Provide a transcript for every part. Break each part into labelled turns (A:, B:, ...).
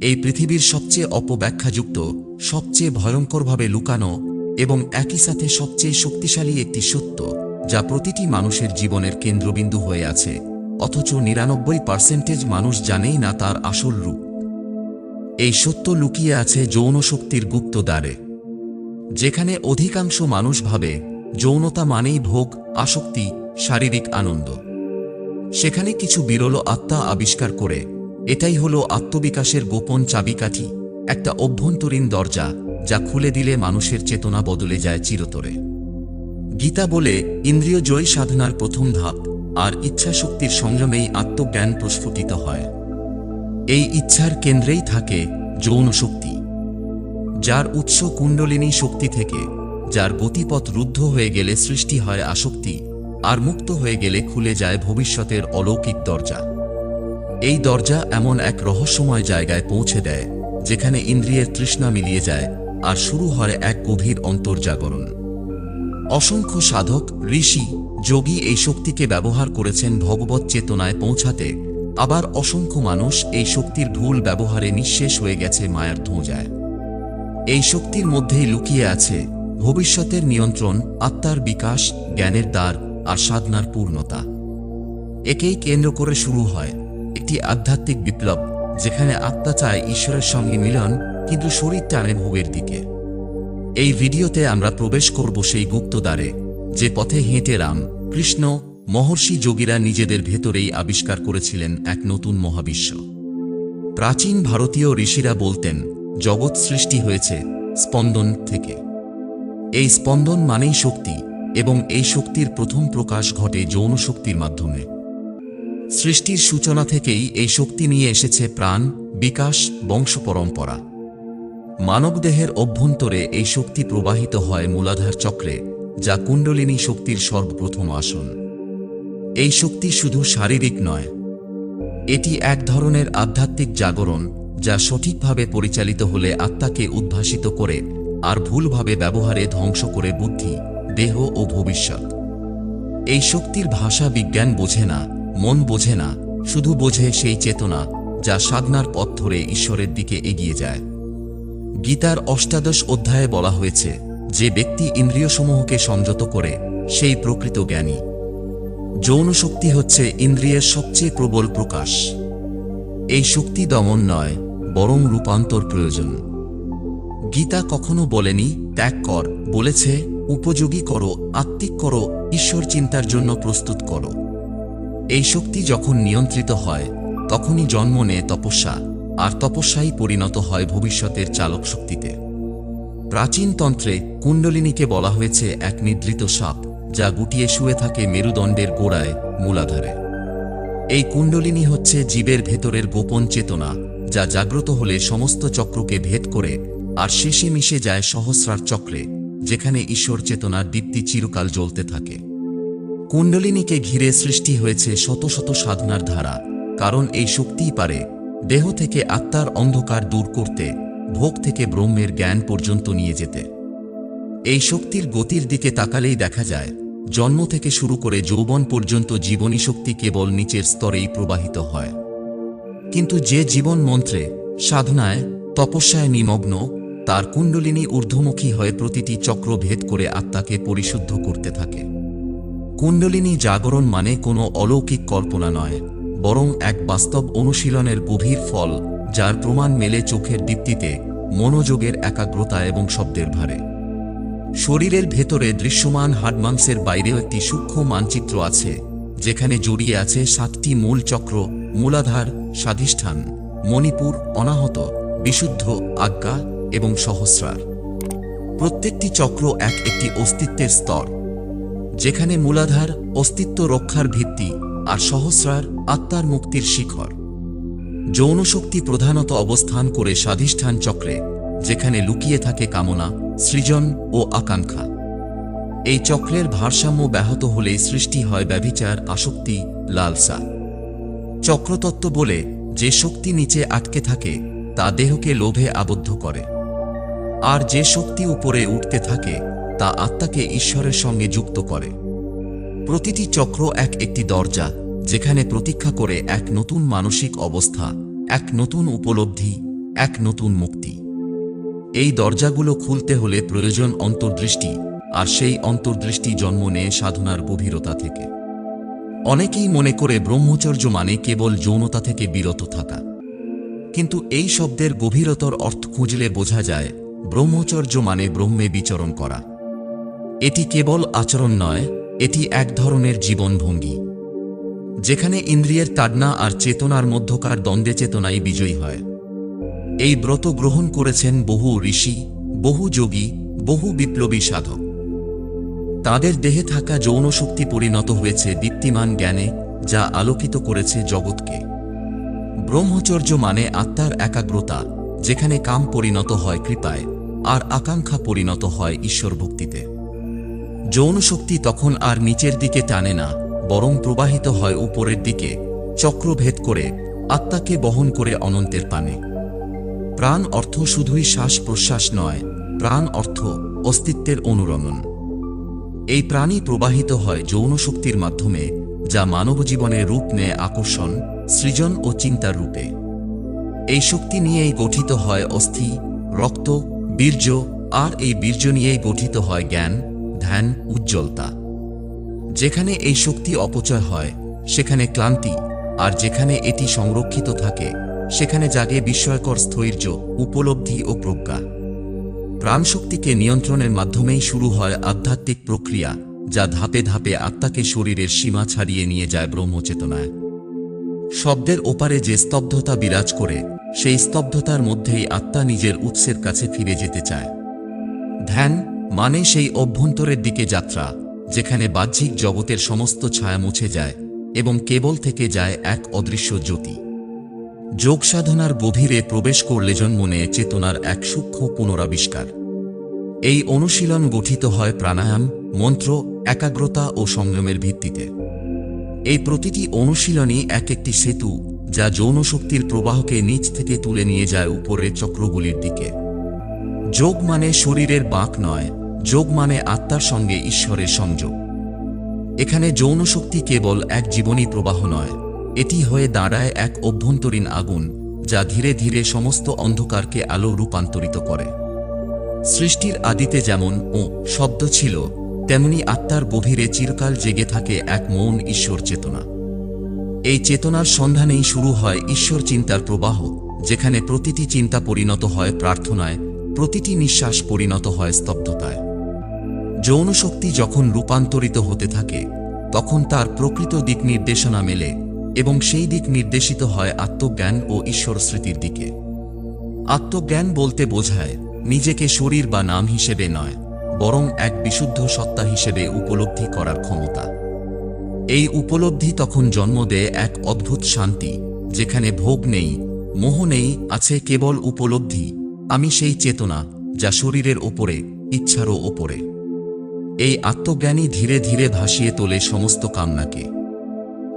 A: এই পৃথিবীর সবচেয়ে অপব্যাখ্যাযুক্ত, সবচেয়ে ভয়ঙ্করভাবে লুকানো এবং একই সাথে সবচেয়ে শক্তিশালী একটি সত্য, যা প্রতিটি মানুষের জীবনের কেন্দ্রবিন্দু হয়ে আছে, অথচ নিরানব্বই পার্সেন্টেজ মানুষ জানেই না তার আসল রূপ। এই সত্য লুকিয়ে আছে যৌন শক্তির গুপ্ত দ্বারে। যেখানে অধিকাংশ মানুষ ভাবে, যৌনতা মানেই ভোগ, আসক্তি, শারীরিক আনন্দ। সেখানে কিছু বিরল আত্মা আবিষ্কার করে এটাই হলো আত্মবিকাশের গোপন চাবিকাঠি, একটা অভ্যন্তরীণ দরজা যা খুলে দিলে মানুষের চেতনা বদলে যায় চিরতরে। গীতা বলে, ইন্দ্রিয় জয় সাধনার প্রথম ধাপ, আর ইচ্ছা শক্তির সংযমেই আত্মজ্ঞান প্রস্ফুটিত হয়। এই ইচ্ছার কেন্দ্রেই থাকে যৌন শক্তি, যার উৎস কুণ্ডলিনী শক্তি থেকে, যার গতিপথ রুদ্ধ হয়ে গেলে সৃষ্টি হয় আসক্তি, আর মুক্ত হয়ে গেলে খুলে যায় ভবিষ্যতের অলৌকিক দরজা। এই দরজা এমন এক রহস্যময় জায়গায় পৌঁছে দেয়, যেখানে ইন্দ্রিয়ের তৃষ্ণা মিলিয়ে যায় আর শুরু হয় এক গভীর অন্তর্জাগরণ। অসংখ্য সাধক, ঋষি, যোগী এই শক্তিকে ব্যবহার করেছেন ভগবত চেতনায় পৌঁছাতে। আবার অসংখ্য মানুষ এই শক্তির ভুল ব্যবহারে নিঃশেষ হয়ে গেছে মায়ার ধোঁজায়। এই শক্তির মধ্যেই লুকিয়ে আছে ভবিষ্যতের নিয়ন্ত্রণ, আত্মার বিকাশ, জ্ঞানের দ্বার আর সাধনার পূর্ণতা। একেই কেন্দ্র করে শুরু হয় একটি আধ্যাত্মিক বিপ্লব, যেখানে আত্মা চায় ঈশ্বরের সঙ্গে মিলন, কিন্তু শরীর টানে ভোগের দিকে। এই ভিডিওতে আমরা প্রবেশ করব সেই গুপ্তদ্বারে, যে পথে হেঁটে রাম, কৃষ্ণ, মহর্ষি যোগীরা নিজেদের ভেতরেই আবিষ্কার করেছিলেন এক নতুন মহাবিশ্ব। প্রাচীন ভারতীয় ঋষিরা বলতেন, জগৎ সৃষ্টি হয়েছে স্পন্দন থেকে। এই স্পন্দন মানেই শক্তি, এবং এই শক্তির প্রথম প্রকাশ ঘটে যৌন শক্তির মাধ্যমে। সৃষ্টির সূচনা থেকেই এই শক্তি নিয়ে এসেছে প্রাণ, বিকাশ বংশ পরম্পরা মানবদেহের অভ্যন্তরে এই শক্তি প্রবাহিত হয় মূলাধার চক্রে, যা কুণ্ডলিনী শক্তির সর্বপ্রথম আসন। এই শক্তি শুধু শারীরিক নয়, এটি এক ধরনের আধ্যাত্মিক জাগরণ, যা সঠিকভাবে পরিচালিত হলে আত্মাকে উদ্ভাসিত করে আর ভুলভাবে ব্যবহারে ধ্বংস করে বুদ্ধি, দেহ ও ভবিষ্যৎ। এই শক্তির ভাষা বিজ্ঞান বোঝে না মন বোঝে না, শুধু বোঝে সেই চেতনা যা সাধনার পথ ধরে ঈশ্বরের দিকে এগিয়ে যায়। গীতার অষ্টাদশ অধ্যায়ে বলা হয়েছে, যে ব্যক্তি ইন্দ্রিয়সমূহকে সংযত করে, সেই প্রকৃত জ্ঞানী। যৌন শক্তি হচ্ছে ইন্দ্রিয়ের সবচেয়ে প্রবল প্রকাশ। এই শক্তি দমন নয়, বরং রূপান্তর প্রয়োজন। গীতা কখনো বলেনি, ত্যাগ কর, বলেছে, উপযোগী করো, আত্মিক করো, ঈশ্বর চিন্তার জন্য প্রস্তুত করো। এই শক্তি যখন নিয়ন্ত্রিত হয়, তখনই জন্ম নেয় তপস্যা, আর তপস্যাই পরিণত হয় ভবিষ্যতের চালক শক্তিতে। প্রাচীন তন্ত্রে কুণ্ডলিনীকে বলা হয়েছে এক নিদ্রিত সাপ, যা গুটিয়ে শুয়ে থাকে মেরুদণ্ডের গোড়ায়, মূলাধারে। এই কুণ্ডলিনী হচ্ছে জীবের ভেতরের গোপন চেতনা, যা জাগ্রত হলে সমস্ত চক্রকে ভেদ করে, আর শেষে মিশে যায় সহস্রার চক্রে, যেখানে ঈশ্বর চেতনার দীপ্তি চিরকাল জ্বলতে থাকে। কুণ্ডলিনীকে ঘিরে সৃষ্টি হয়েছে শত শত সাধনার ধারা, কারণ এই শক্তিই পারে। দেহ থেকে আত্মার অন্ধকার দূর করতে, ভোগ থেকে ব্রহ্মের জ্ঞান পর্যন্ত নিয়ে যেতে। এই শক্তির গতির দিকে তাকালেই দেখা যায়, জন্ম থেকে শুরু করে যৌবন পর্যন্ত জীবনী শক্তি কেবল নিচের স্তরেই প্রবাহিত হয়। কিন্তু যে জীবন মন্ত্রে, সাধনায়, তপস্যায় নিমগ্ন, তার কুণ্ডলিনী ঊর্ধ্বমুখী হয়ে প্রতিটি চক্র ভেদ করে আত্মাকে পরিশুদ্ধ করতে থাকে। কুণ্ডলিনী জাগরণ মানে কোনো অলৌকিক কল্পনা নয়, বরং এক বাস্তব অনুশীলনের গভীর ফল, যার প্রমাণ মেলে চোখের দীপ্তিতে, মনোযোগের একাগ্রতা এবং শব্দের ভারে। শরীরের ভেতরে দৃশ্যমান হাডমাংসের বাইরেও একটি সূক্ষ্ম মানচিত্র আছে, যেখানে জড়িয়ে আছে সাতটি মূল চক্র, মূলাধার, স্বাধিষ্ঠান, মণিপুর, অনাহত, বিশুদ্ধ, আজ্ঞা এবং সহস্রার। প্রত্যেকটি চক্র এক একটি অস্তিত্বের স্তর যেখানে মূলাধার, অস্তিত্ব রক্ষার ভিত্তি আর সহস্রার আত্মার মুক্তির শিখর। যৌন শক্তি প্রধানত অবস্থান করে স্বাধিষ্ঠান চক্রে, যেখানে লুকিয়ে থাকে কামনা, সৃজন ও আকাঙ্ক্ষা। এই চক্রের ভারসাম্য ব্যাহত হলেই সৃষ্টি হয় ব্যভিচার, আসক্তি, লালসা। চক্রতত্ত্ব বলে, যে শক্তি নিচে আটকে থাকে, তা দেহকে লোভে আবদ্ধ করে। আর যে শক্তি উপরে উঠতে থাকে তা আত্মাকে ঈশ্বরের সঙ্গে যুক্ত করে। প্রতিটি চক্র এক একটি দরজা, যেখানে প্রতীক্ষা করে এক নতুন মানসিক অবস্থা, এক নতুন উপলব্ধি, এক নতুন মুক্তি। এই দরজাগুলো খুলতে হলে প্রয়োজন অন্তর্দৃষ্টি, আর সেই অন্তর্দৃষ্টি জন্ম নেয় সাধনার গভীরতা থেকে। অনেকেই মনে করে ব্রহ্মচর্য মানে কেবল যৌনতা থেকে বিরত থাকা। কিন্তু এই শব্দের গভীরতর অর্থ খুঁজলে বোঝা যায়, ব্রহ্মচর্য মানে ব্রহ্মে বিচরণ করা। এটি কেবল আচরণ নয়, এটি এক ধরনের জীবনভঙ্গি। যেখানে ইন্দ্রিয়ের তাডনা আর চেতনার মধ্যকার দ্বন্দ্বে চেতনাই বিজয়ী হয়। এই ব্রত গ্রহণ করেছেন বহু ঋষি, বহু যোগী, বহু বিপ্লবী সাধক। তাদের দেহে থাকা যৌন শক্তি পরিণত হয়েছে দীপ্তিমান জ্ঞানে, যা আলোকিত করেছে জগৎকে। ব্রহ্মচর্য মানে আত্মার একাগ্রতা, যেখানে কাম পরিণত হয় কৃপায়, আর আকাঙ্ক্ষা পরিণত হয় ঈশ্বর ভক্তিতে যৌন শক্তি তখন আর নিচের দিকে টানে না, বরং প্রবাহিত হয় উপরের দিকে, চক্রভেদ করে, আত্মাকে বহন করে অনন্তের পানে। প্রাণ অর্থ শুধুই শ্বাস প্রশ্বাস নয়, প্রাণ অর্থ অস্তিত্বের অনুরণন এই প্রাণী প্রবাহিত হয় যৌন শক্তির মাধ্যমে, যা মানবজীবনে রূপ নেয় আকর্ষণ, সৃজন ও চিন্তার রূপে। এই শক্তি নিয়েই গঠিত হয় অস্থি, রক্ত, বীর্য, আর এই বীর্য নিয়েই গঠিত হয় জ্ঞান ধ্যান, উজ্জ্বলতা। যেখানে এই শক্তি অপচয় হয়, সেখানে ক্লান্তি, আর যেখানে এটি সংরক্ষিত থাকে, সেখানে জাগে বিস্ময়কর স্থৈর্য, উপলব্ধি ও প্রজ্ঞা। প্রাণশক্তিকে নিয়ন্ত্রণের মাধ্যমেই শুরু হয় আধ্যাত্মিক প্রক্রিয়া, যা ধাপে ধাপে আত্মাকে শরীরের সীমা ছাড়িয়ে নিয়ে যায় ব্রহ্মচেতনায়। শব্দের ওপারে যে স্তব্ধতা বিরাজ করে, সেই স্তব্ধতার মধ্যেই আত্মা নিজের উৎসের কাছে ফিরে যেতে চায়। ধ্যান মানে সেই অভ্যন্তরের দিকে যাত্রা, যেখানে বাহ্যিক জগতের সমস্ত ছায়া মুছে যায় এবং কেবল থেকে যায় এক অদৃশ্য জ্যোতি। যোগ সাধনার গভীরে প্রবেশ করলে জন্ম নেয় চেতনার এক সূক্ষ্ম পুনরাবিষ্কার। এই অনুশীলন গঠিত হয় প্রাণায়াম, মন্ত্র, একাগ্রতা ও সংযমের ভিত্তিতে। এই প্রতিটি অনুশীলনই এক একটি সেতু, যা যৌনশক্তির প্রবাহকে নিচ থেকে তুলে নিয়ে যায় উপরের চক্রগুলির দিকে। যোগ মানে শরীরের বাঁক নয়, যোগ মানে আত্মার সঙ্গে ঈশ্বরের সংযোগ। এখানে যৌন শক্তি কেবল এক জীবনী প্রবাহ নয়, এটি হয়ে দাঁড়ায় এক অভ্যন্তরীণ আগুন, যা ধীরে ধীরে সমস্ত অন্ধকারকে আলো রূপান্তরিত করে। সৃষ্টির আদিতে যেমন ও শব্দ ছিল, তেমনি আত্মার গভীরে চিরকাল জেগে থাকে এক মৌন ঈশ্বর চেতনা। এই চেতনার সন্ধানেই শুরু হয় ঈশ্বর চিন্তার প্রবাহ, যেখানে প্রতিটি চিন্তা পরিণত হয় প্রার্থনায় প্রতিটি নিঃশ্বাস পরিণত হয় স্তব্ধতায়। যৌন শক্তি যখন রূপান্তরিত হতে থাকে, তখন তার প্রকৃত দিক নির্দেশনা মেলে এবং সেই দিক নির্দেশিত হয় আত্মজ্ঞান ও ঈশ্বর স্মৃতির দিকে। আত্মজ্ঞান বলতে বোঝায় নিজেকে শরীর বা নাম হিসেবে নয়, বরং এক বিশুদ্ধ সত্তা হিসেবে উপলব্ধি করার ক্ষমতা। এই উপলব্ধি তখন জন্ম দেয় এক অদ্ভুত শান্তি, যেখানে ভোগ নেই, মোহ নেই, আছে কেবল উপলব্ধি আমি সেই চেতনা যা শরীরের ওপরে, ইচ্ছারও ওপরে। এই আত্মজ্ঞানী ধীরে ধীরে ভাসিয়ে তোলে সমস্ত কামনাকে।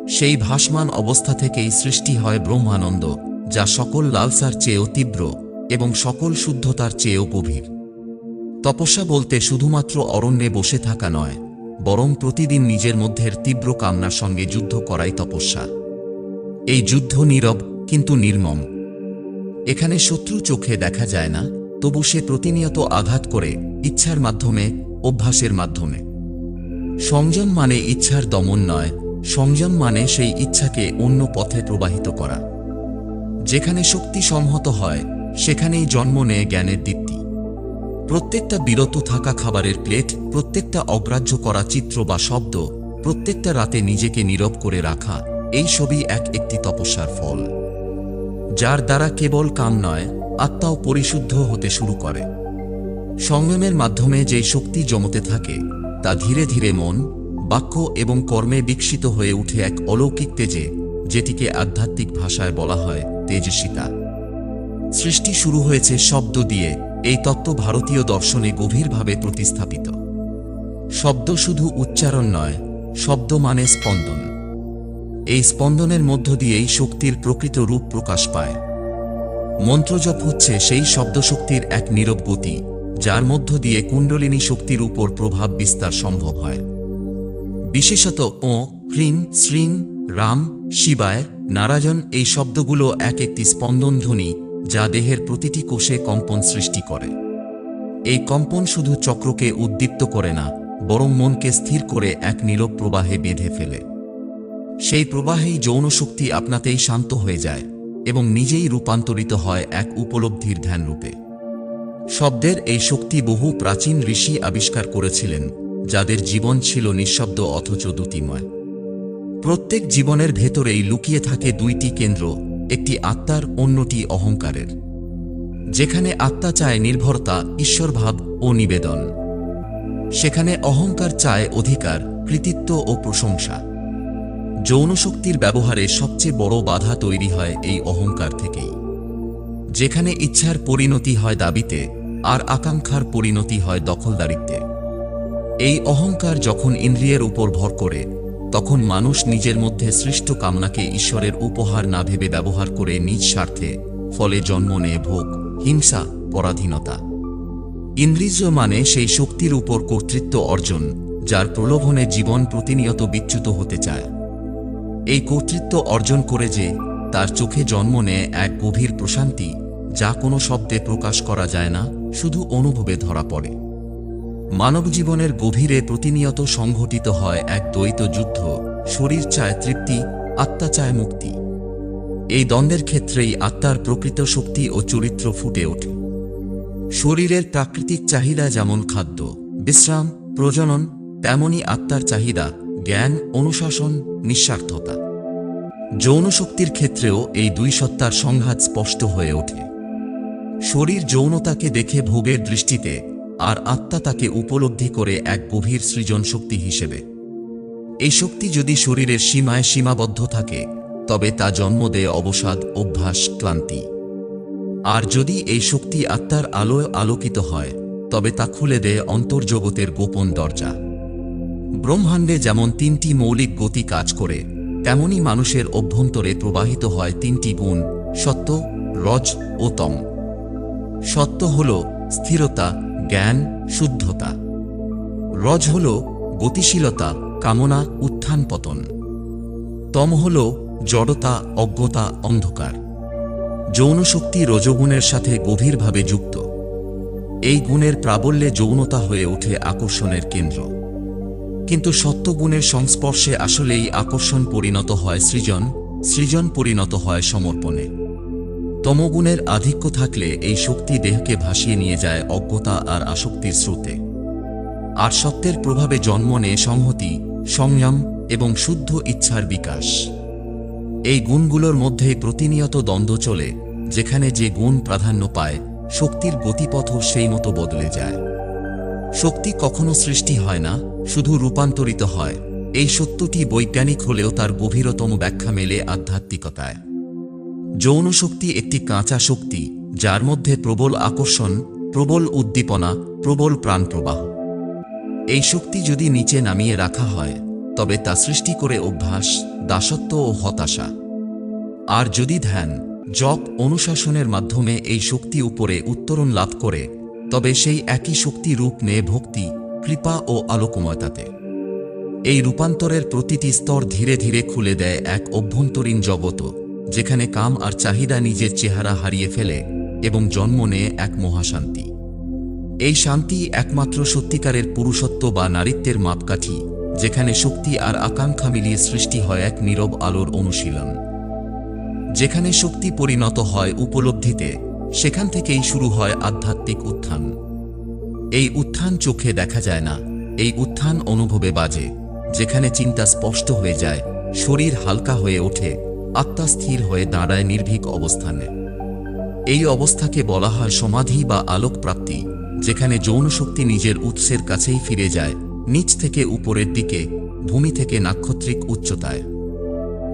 A: সেই ভাসমান অবস্থা থেকেই সৃষ্টি হয় ব্রহ্মানন্দ, যা সকল লালসার চেয়েও তীব্র এবং সকল শুদ্ধতার চেয়েও গভীর। তপস্যা বলতে শুধুমাত্র অরণ্যে বসে থাকা নয়, বরং প্রতিদিন নিজের মধ্যের তীব্র কামনার সঙ্গে যুদ্ধ করাই তপস্যা। এই যুদ্ধ নীরব কিন্তু নির্মম। এখানে শত্রু চোখে দেখা যায় না, তবু সে প্রতিনিয়ত আঘাত করে ইচ্ছার মাধ্যমে, অভ্যাসের মাধ্যমে। সংযম মানে ইচ্ছার দমন নয়, সংযম মানে সেই ইচ্ছাকে অন্য পথে প্রবাহিত করা। যেখানে শক্তি সংহত হয়, সেখানেই জন্ম নেয় জ্ঞানের দীপ্তি। প্রত্যেকটা বিরত থাকা খাবারের প্লেট, প্রত্যেকটা অগ্রাহ্য করা চিত্র বা শব্দ, প্রত্যেকটা রাতে নিজেকে নীরব করে রাখা, এই সবই এক একটি তপস্যার ফল। যার দ্বারা কেবল কাম নয়, আত্মাও পরিশুদ্ধ হতে শুরু করে। সংযমের মাধ্যমে যে শক্তি জমতে থাকে, তা ধীরে ধীরে মন, বাক্য এবং কর্মে বিকশিত হয়ে উঠে এক অলৌকিক তেজে, যেটিকে আধ্যাত্মিক ভাষায় বলা হয় তেজস্বিতা। সৃষ্টি শুরু হয়েছে শব্দ দিয়ে, এই তত্ত্ব ভারতীয় দর্শনে গভীরভাবে প্রতিস্থাপিত। শব্দ শুধু উচ্চারণ নয়, শব্দ মানে স্পন্দন। এই স্পন্দনের মধ্য দিয়েই শক্তির প্রকৃত রূপ প্রকাশ পায়। মন্ত্রজপ হচ্ছে সেই শব্দশক্তির এক নীরব গতি, যার মধ্য দিয়ে কুণ্ডলিনী শক্তির উপর প্রভাব বিস্তার সম্ভব হয়। বিশেষত ও, হ্রিং, শ্রিং, রাম, শিবায়, নারায়ণ এই শব্দগুলো এক একটি স্পন্দন ধ্বনি যা দেহের প্রতিটি কোষে কম্পন সৃষ্টি করে। এই কম্পন শুধু চক্রকে উদ্দীপ্ত করে না, বরং মনকে স্থির করে এক নীরব প্রবাহে বেঁধে ফেলে। সেই প্রবাহেই যৌন শক্তি আপনাতেই শান্ত হয়ে যায় এবং নিজেই রূপান্তরিত হয় এক উপলব্ধির ধ্যানরূপে। শব্দের এই শক্তি বহু প্রাচীন ঋষি আবিষ্কার করেছিলেন, যাদের জীবন ছিল নিঃশব্দ অথচ দ্যুতিময়। প্রত্যেক জীবনের ভেতরেই লুকিয়ে থাকে দুইটি কেন্দ্র, একটি আত্মার, অন্যটি অহংকারের। যেখানে আত্মা চায় নির্ভরতা, ঈশ্বরভাব ও নিবেদন। সেখানে অহংকার চায় অধিকার, কৃতিত্ব ও প্রশংসা। যৌনশক্তির ব্যবহারে সবচেয়ে বড় বাধা তৈরি হয় এই অহংকার থেকেই। যেখানে ইচ্ছার পরিণতি হয় দাবিতে, আর আকাঙ্ক্ষার পরিণতি হয় দখলদারিত্বে। এই অহংকার যখন ইন্দ্রিয়ের উপর ভর করে, তখন মানুষ নিজের মধ্যে সৃষ্ট কামনাকে ঈশ্বরের উপহার না ভেবে ব্যবহার করে নিজ স্বার্থে, ফলে জন্ম নেয় ভোগ, হিংসা, পরাধীনতা। ইন্দ্রিজ মানে সেই শক্তির উপর কর্তৃত্ব অর্জন, যার প্রলোভনে জীবন প্রতিনিয়ত বিচ্যুত হতে চায়। এই কর্তৃত্ব অর্জন করে যে তার চোখে জন্ম নেয় এক গভীর প্রশান্তি, যা কোনো শব্দে প্রকাশ করা যায় না, শুধু অনুভবে ধরা পড়ে। মানব জীবনের গভীরে প্রতিনিয়ত সংঘটিত হয় এক দ্বৈত যুদ্ধ, শরীর চায় তৃপ্তি, আত্মা চায় মুক্তি। এই দ্বন্দ্বের ক্ষেত্রেই আত্মার প্রকৃত শক্তি ও চরিত্র ফুটে ওঠে। শরীরের প্রাকৃতিক চাহিদা যেমন খাদ্য, বিশ্রাম, প্রজনন তেমনই আত্মার চাহিদা জ্ঞান, অনুশাসন, নিঃস্বার্থতা। যৌন শক্তির ক্ষেত্রেও এই দুই সত্তার সংঘাত স্পষ্ট হয়ে ওঠে। শরীর যৌনতাকে দেখে ভোগের দৃষ্টিতে আর আত্মা তাকে উপলব্ধি করে এক গভীর সৃজন শক্তি হিসেবে। এই শক্তি যদি শরীরের সীমায় সীমাবদ্ধ থাকে, তবে তা জন্ম দেয় অবসাদ, অভ্যাস, ক্লান্তি। আর যদি এই শক্তি আত্মার আলোয় আলোকিত হয়, তবে তা খুলে দেয় অন্তর্জগতের গোপন দরজা। ব্রহ্মাণ্ডে যেমন তিনটি মৌলিক গতি কাজ করে, তেমনি মানুষের অভ্যন্তরে প্রবাহিত হয় তিনটি গুণ, সত্য, রজ ও তম। সত্য হল স্থিরতা, জ্ঞান, শুদ্ধতা। রজ হল গতিশীলতা, কামনা, উত্থান পতন। তম হল জড়তা, অজ্ঞতা, অন্ধকার। যৌনশক্তি রজগুণের সাথে গভীরভাবে যুক্ত। এই গুণের প্রাবল্যে যৌনতা হয়ে ওঠে আকর্ষণের কেন্দ্র। কিন্তু সত্যগুণের সংস্পর্শে আসলেই আকর্ষণ পরিণত হয় সৃজন সৃজন পরিণত হয় সমর্পণে। তমগুণের আধিক্য থাকলে এই শক্তি দেহকে ভাসিয়ে নিয়ে যায় অজ্ঞতা আর আসক্তির স্রোতে। আর সত্যের প্রভাবে জন্ম নেয় সংহতি, সংযম এবং শুদ্ধ ইচ্ছার বিকাশ। এই গুণগুলোর মধ্যে প্রতিনিয়ত দ্বন্দ্ব চলে, যেখানে যে গুণ প্রাধান্য পায়, শক্তির গতিপথও সেই মতো বদলে যায়। শক্তি কখনো সৃষ্টি হয় না শুধু রূপান্তরিত হয়। এই সত্যটি বৈজ্ঞানিক হলেও তার গভীরতম ব্যাখ্যা মেলে আধ্যাত্মিকতায়। যৌন শক্তি একটি কাঁচা শক্তি, যার মধ্যে প্রবল আকর্ষণ, প্রবল উদ্দীপনা, প্রবল প্রাণপ্রবাহ। এই শক্তি যদি নিচে নামিয়ে রাখা হয়, তবে তা সৃষ্টি করে অভ্যাস, দাসত্ব ও হতাশা। আর যদি ধ্যান, জপ অনুশাসনের মাধ্যমে এই শক্তি উপরে উত্তরণ লাভ করে, তবে সেই একই শক্তি রূপ নেয় ভক্তি কৃপা ও আলোকময়তাতে। এই রূপান্তরের প্রতিটি স্তর ধীরে ধীরে খুলে দেয় এক অভ্যন্তরীণ জগত যেখানে কাম আর চাহিদা নিজের চেহারা হারিয়ে ফেলে এবং জন্ম নেয় এক মহাশান্তি। এই শান্তি একমাত্র সত্যিকারের পুরুষত্ব বা নারীত্বের মাপকাঠি, যেখানে শক্তি আর আকাঙ্ক্ষা মিলিয়ে সৃষ্টি হয় এক নীরব আলোর অনুশীলন। যেখানে শক্তি পরিণত হয় উপলব্ধিতে, সেখান থেকেই শুরু হয় আধ্যাত্মিক উত্থান। এই উত্থান চোখে দেখা যায় না। এই উত্থান অনুভবে বাজে, যেখানে চিন্তা স্পষ্ট হয়ে যায়, শরীর হালকা হয়ে ওঠে, আত্মা স্থির হয়ে দাঁড়ায় নির্ভীক অবস্থানে। এই অবস্থাকে বলা হয় সমাধি বা আলোক প্রাপ্তি যেখানে যৌনশক্তি নিজের উৎসের কাছেই ফিরে যায়, নিচ থেকে উপরের দিকে, ভূমি থেকে নাক্ষত্রিক উচ্চতায়।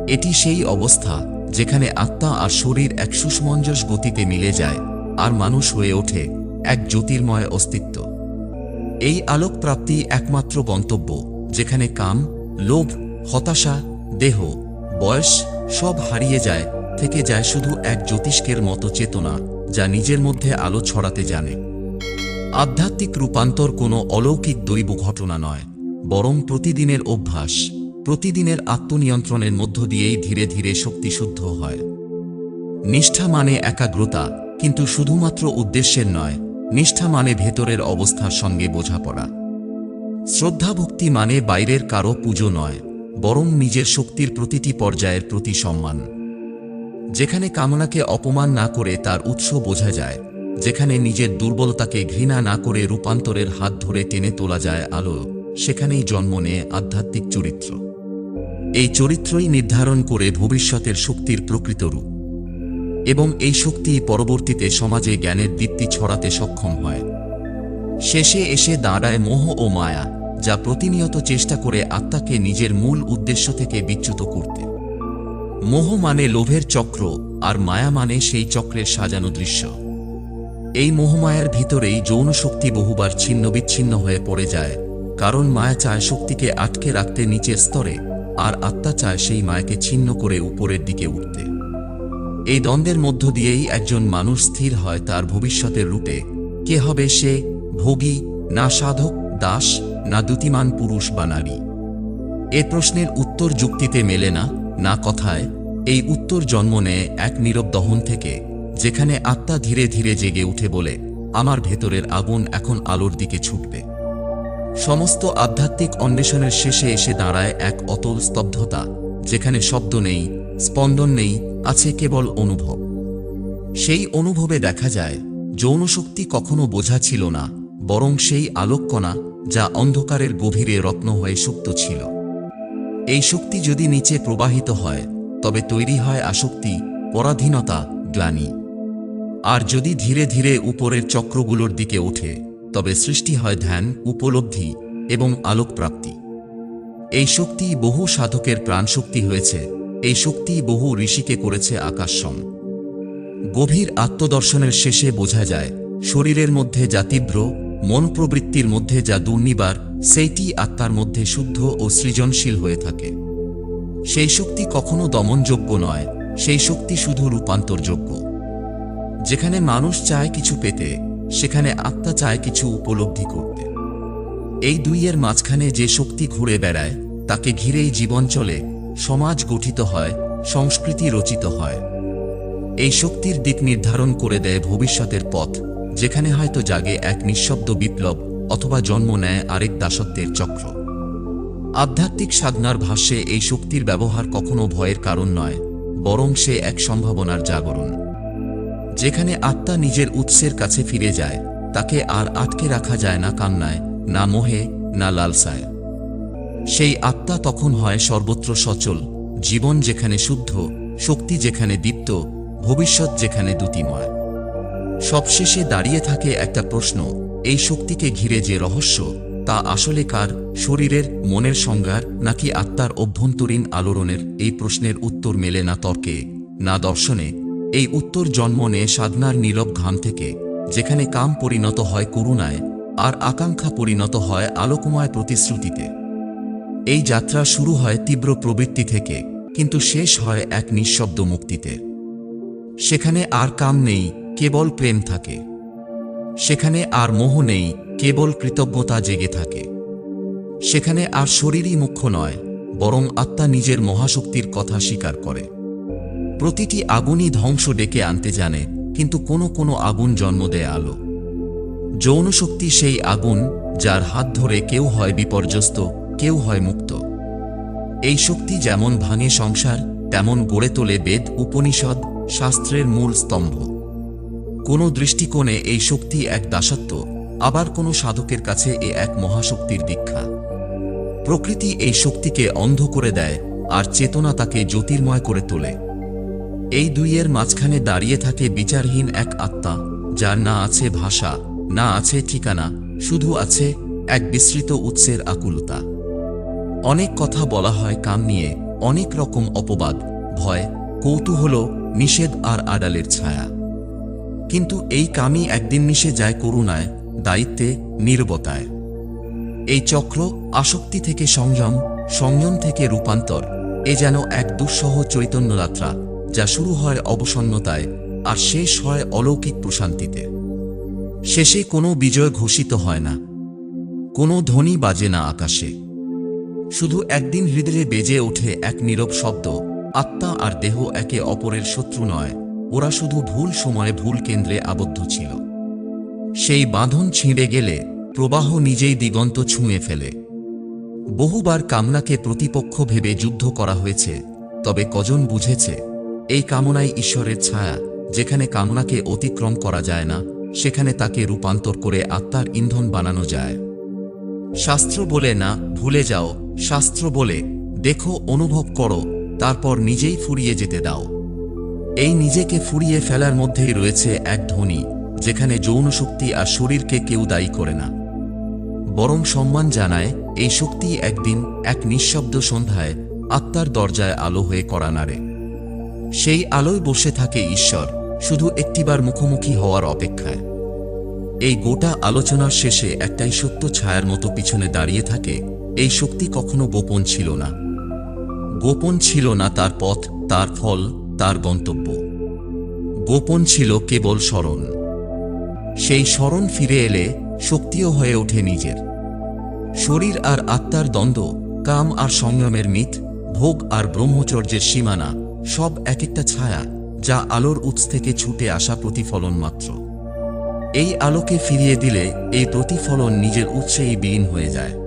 A: এটি সেই অবস্থা, যেখানে আত্মা আর শরীর এক সুসমঞ্জস গতিতে মিলে যায়, আর মানুষ হয়ে ওঠে এক জ্যোতির্ময় অস্তিত্ব। এই আলোক প্রাপ্তি একমাত্র গন্তব্য, যেখানে কাম, লোভ, হতাশা, দেহ, বয়স সব হারিয়ে যায়, থেকে যায় শুধু এক জ্যোতিষ্কের মতো চেতনা, যা নিজের মধ্যে আলো ছড়াতে জানে। আধ্যাত্মিক রূপান্তর কোনো অলৌকিক দৈব ঘটনা নয়, বরং প্রতিদিনের অভ্যাস, প্রতিদিনের আত্মনিয়ন্ত্রণের মধ্য দিয়েই ধীরে ধীরে শক্তিশুদ্ধ হয়। নিষ্ঠা মানে একাগ্রতা, কিন্তু শুধুমাত্র উদ্দেশ্যের নয় নিষ্ঠা মানে ভেতরের অবস্থার সঙ্গে বোঝাপড়া। শ্রদ্ধা ভক্তি মানে বাইরের কারও পুজো নয়, বরং নিজের শক্তির প্রতিটি পর্যায়ের প্রতি সম্মান। যেখানে কামনাকে অপমান না করে তার উৎস বোঝা যায়, যেখানে নিজের দুর্বলতাকে ঘৃণা না করে রূপান্তরের হাত ধরে টেনে তোলা যায় আলো, সেখানেই জন্ম নেয় আধ্যাত্মিক চরিত্র। এই চরিত্রই নির্ধারণ করে ভবিষ্যতের শক্তির প্রকৃত রূপ। এবং এই শক্তি পরবর্তীতে সমাজে জ্ঞানের দীপ্তি ছড়াতে সক্ষম হয়। শেষে এসে দাঁড়ায় মোহ ও মায়া, যা প্রতিনিয়ত চেষ্টা করে আত্মাকে নিজের মূল উদ্দেশ্য থেকে বিচ্যুত করতে। মোহ মানে লোভের চক্র, আর মায়া মানে সেই চক্রের সাজানো দৃশ্য। এই মোহমায়ার ভিতরেই যৌন শক্তি বহুবার ছিন্ন বিচ্ছিন্ন হয়ে পড়ে যায়, কারণ মায়া চায় শক্তিকে আটকে রাখতে নিচের স্তরে, আর আত্মা চায় সেই মায়াকে ছিন্ন করে উপরের দিকে উঠতে। এই দ্বন্দ্বের মধ্য দিয়েই একজন মানুষ স্থির হয় তার ভবিষ্যতের রূপে। কে হবে সে? ভোগী? না সাধক? দাস? না দ্যুতিমান পুরুষ বা নারী? এ প্রশ্নের উত্তর যুক্তিতে মেলে না না কথায়। এই উত্তর জন্ম নেয় এক নীরব দহন থেকে, যেখানে আত্মা ধীরে ধীরে জেগে উঠে বলে, আমার ভেতরের আগুন এখন আলোর দিকে ছুটবে। সমস্ত আধ্যাত্মিক অন্বেষণের শেষে এসে দাঁড়ায় এক অতল স্তব্ধতা, যেখানে শব্দ নেই স্পন্দন নেই, আছে কেবল অনুভব। সেই অনুভবে দেখা যায়, যৌনশক্তি কখনো বোঝা ছিল না, বরং সেই আলোককণা যা অন্ধকারের গভীরে রত্ন হয়ে সুপ্ত ছিল। এই শক্তি যদি নিচে প্রবাহিত হয়, তবে তৈরি হয় আসক্তি, পরাধীনতা, গ্লানি। আর যদি ধীরে ধীরে উপরের চক্রগুলোর দিকে ওঠে, তবে সৃষ্টি হয় ধ্যান, উপলব্ধি এবং আলোকপ্রাপ্তি। এই শক্তি বহু সাধকের প্রাণশক্তি হয়েছে এই শক্তি বহু ঋষিকে করেছে আকাশসম। গভীর আত্মদর্শনের শেষে বোঝা যায়, শরীরের মধ্যে যা তীব্র, মন প্রবৃত্তির মধ্যে যা দুর্নিবার, সেইটি আত্মার মধ্যে শুদ্ধ ও সৃজনশীল হয়ে থাকে। সেই শক্তি কখনো দমনযোগ্য নয়, সেই শক্তি শুধু রূপান্তরযোগ্য। যেখানে মানুষ চায় কিছু পেতে, সেখানে আত্মা চায় কিছু উপলব্ধি করতে। এই দুইয়ের মাঝখানে যে শক্তি ঘুরে বেড়ায়, তাকে ঘিরেই জীবন চলে সমাজ গঠিত হয়, সংস্কৃতি রচিত হয়। এই শক্তির দিক নির্ধারণ করে দেয় ভবিষ্যতের পথ, যেখানে হয়তো জাগে এক নিঃশব্দ বিপ্লব অথবা জন্ম নেয় আরেক দাসত্বের চক্র। আধ্যাত্মিক সাধনার ভাষ্যে এই শক্তির ব্যবহার কখনো ভয়ের কারণ নয়, বরং সে এক সম্ভাবনার জাগরণ। যেখানে আত্মা নিজের উৎসের কাছে ফিরে যায়, তাকে আর আটকে রাখা যায় না কান্নায়, না মোহে, না লালসায়। সেই আত্মা তখন হয় সর্বত্র সচল, জীবন যেখানে শুদ্ধ, শক্তি যেখানে দীপ্ত, ভবিষ্যৎ যেখানে দ্যুতিময়। সবশেষে দাঁড়িয়ে থাকে একটা প্রশ্ন, এই শক্তিকে ঘিরে যে রহস্য, তা আসলে কার, শরীরের, মনের সংজ্ঞার, নাকি আত্মার অভ্যন্তরীণ আলোড়নের, এই প্রশ্নের উত্তর মেলে না তর্কে, না দর্শনে। এই উত্তর জন্ম নেয় সাধনার নীরব ঘাম থেকে, যেখানে কাম পরিণত হয় করুণায়, আর আকাঙ্ক্ষা পরিণত হয় আলোকময় প্রতিশ্রুতিতে। এই যাত্রা শুরু হয় তীব্র প্রবৃত্তি থেকে, কিন্তু শেষ হয় এক নিঃশব্দ মুক্তিতে। সেখানে আর কাম নেই, কেবল প্রেম থাকে। সেখানে আর মোহ নেই, কেবল কৃতজ্ঞতা জেগে থাকে। সেখানে আর শরীরই মুখ্য নয়, বরং আত্মা নিজের মহাশক্তির কথা স্বীকার করে। প্রতিটি আগুনই ধ্বংস ডেকে আনতে জানে, কিন্তু কোনো কোনো আগুন জন্ম দেয় আলো। যৌনশক্তি সেই আগুন, যার হাত ধরে কেউ হয় বিপর্যস্ত কেউ হয় মুক্ত। এই শক্তি যেমন ভাঙে সংসার, তেমন গড়ে তোলে বেদ, উপনিষদ, শাস্ত্রের মূল স্তম্ভ। কোনো দৃষ্টিকোণে এই শক্তি এক দাসত্ব, আবার কোনো সাধকের কাছে এ এক মহাশক্তির দীক্ষা। প্রকৃতি এই শক্তিকে অন্ধ করে দেয়, আর চেতনা তাকে জ্যোতির্ময় করে তোলে। এই দুইয়ের মাঝখানে দাঁড়িয়ে থাকে বিচারহীন এক আত্মা, যার না আছে ভাষা, না আছে ঠিকানা, শুধু আছে এক বিস্তৃত উৎসের আকুলতা। অনেক কথা বলা হয় কাম নিয়ে, অনেক রকম অপবাদ, ভয়, কৌতূহল নিষেধ আর আড়ালের ছায়া। কিন্তু এই কামই একদিন মিশে যায় করুণায়, দায়িত্বে, নির্বতায়। এই চক্র আসক্তি থেকে সংযম সংযম থেকে রূপান্তর, এ যেন এক দুঃসহ চৈতন্যযাত্রা যা শুরু হয় অবসন্নতায় আর শেষ হয় অলৌকিক প্রশান্তিতে। শেষে কোনো বিজয় ঘোষিত হয় না। কোনো ধ্বনি বাজে না আকাশে। শুধু একদিন হৃদয়ে বেজে ওঠে এক নীরব শব্দ। আত্মা আর দেহ একে অপরের শত্রু নয়, ওরা শুধু ভুল সময়ে ভুল কেন্দ্রে আবদ্ধ ছিল। সেই বাঁধন ছিঁড়ে গেলে প্রবাহ নিজেই দিগন্ত ছুঁয়ে ফেলে। বহুবার কামনাকে প্রতিপক্ষ ভেবে যুদ্ধ করা হয়েছে, তবে কজন বুঝেছে, এই কামনাই ঈশ্বরের ছায়া, যেখানে কামনাকে অতিক্রম করা যায় না, সেখানে তাকে রূপান্তর করে আত্মার ইন্ধন বানানো যায়। শাস্ত্র বলে না, ভুলে যাও শাস্ত্র বলে, দেখো, অনুভব করো, তারপর নিজেই ফুরিয়ে যেতে দাও। এই নিজেকে ফুরিয়ে ফেলার মধ্যেই রয়েছে এক ধ্বনি, যেখানে যৌন শক্তি আর শরীরকে কেউ দায়ী করে না। বরং সম্মান জানায়, এই শক্তি একদিন এক নিঃশব্দ সন্ধ্যায় আত্মার দরজায় আলো হয়ে করা নাড়ে। সেই আলোয় বসে থাকে ঈশ্বর, শুধু একটিবার মুখোমুখি হওয়ার অপেক্ষায়। এই গোটা আলোচনার শেষে একটাই সত্য ছায়ার মতো পিছনে দাঁড়িয়ে থাকে এই শক্তি কখনো গোপন ছিল না। গোপন ছিল না তার পথ, তার ফল, তার গন্তব্য। গোপন ছিল কেবল স্মরণ। সেই স্মরণ ফিরে এলে শক্তিও হয়ে ওঠে নিজের। শরীর আর আত্মার দ্বন্দ্ব, কাম আর সংযমের মিথ, ভোগ আর ব্রহ্মচর্যের সীমানা, সব এক একটা ছায়া যা আলোর উৎস থেকে ছুটে আসা প্রতিফলন মাত্র। এই আলোকে ফিরিয়ে দিলে এই প্রতিফলন নিজের উৎসেই বিলীন হয়ে যায়।